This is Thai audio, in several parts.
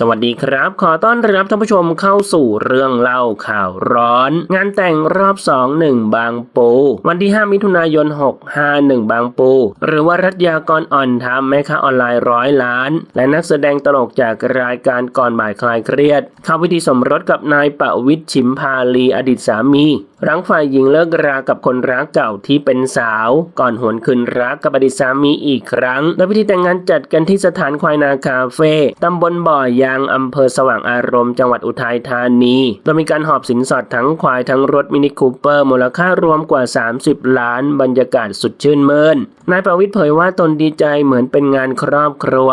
สวัสดีครับ ขอต้อนรับท่านผู้ชมเข้าสู่เรื่องเล่าข่าวร้อน งานแต่งรอบ 2 1 บางปู วันที่ 5 มิถุนายน 651 บางปู หรือว่ารัตยากรอ่อนทำแม่ค้าออนไลน์ร้อยล้าน และนักแสดงตลกจากรายการก่อนบ่ายคลายเครียด เข้าพิธีสมรสกับนายปะวิทย์ชิมพาลีอดีตสามีหลังฝ่ายหญิงเลิกรากับคนรักเก่าที่เป็นสาว ก่อนหวนคืนรักกับอดีตสามีอีกครั้งโดยพิธีแต่งงานจัดกันที่สถานควายนาคาเฟ่ตำบลบ่อยางอำเภอสว่างอารมณ์จังหวัดอุทัยธานีโดยมีการหอบสินสอดทั้งควายทั้งรถมินิคูเปอร์มูลค่ารวมกว่า 30 ล้านบรรยากาศสุดชื่นมื่นนายประวิทย์เผยว่าตนดีใจเหมือนเป็นงานครอบครัว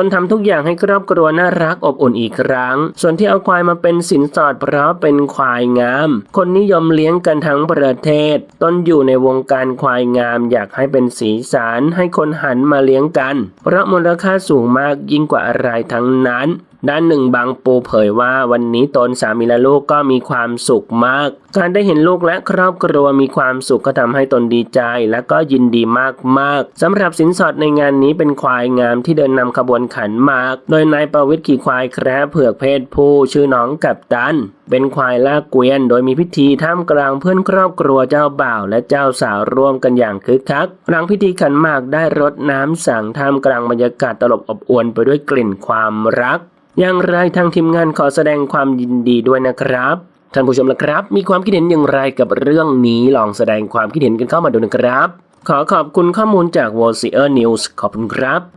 ตนทำทุกอย่างให้ครอบครัวน่ารักอบอุ่นอีกครั้ง ส่วนที่เอาควายมาเป็นสินสอดเพราะเป็นควายงาม คนนิยมเลี้ยงกันทั้งประเทศ ตนอยู่ในวงการควายงาม อยากให้เป็นสีสันให้คนหันมาเลี้ยงกัน เพราะมูลค่าสูงมากยิ่งกว่าอะไรทั้งนั้นด้านหนึ่งบางปูเผยว่าวันนี้ตนสามีและลูกก็มีความสุขมาก การได้เห็นลูกและครอบครัวมีความสุขก็ทำให้ตนดีใจ และก็ยินดีมากๆสำหรับสินสอดในงานนี้เป็นควายงามที่เดินนำขบวนขันมาก โดยนายประวิทย์ขี่ควายแคระเผือกเพศผู้ชื่อน้องกับตันเป็นควายลากเกวียน โดยมีพิธีท่ามกลางเพื่อนครอบครัวเจ้าบ่าวและเจ้าสาวร่วมกันอย่างคึกคัก หลังพิธีขันหมากได้รดน้ำสั่งท่ามกลางบรรยากาศตลบอบอวนไปด้วยกลิ่นความรัก อย่างไรทางทีมงานขอแสดงความยินดีด้วยนะครับ ท่านผู้ชมละครับ มีความคิดเห็นอย่างไรกับเรื่องนี้ลองแสดงความคิดเห็นกันเข้ามาดูนะครับ ขอขอบคุณข้อมูลจาก w o r l d News ขอบคุณครับ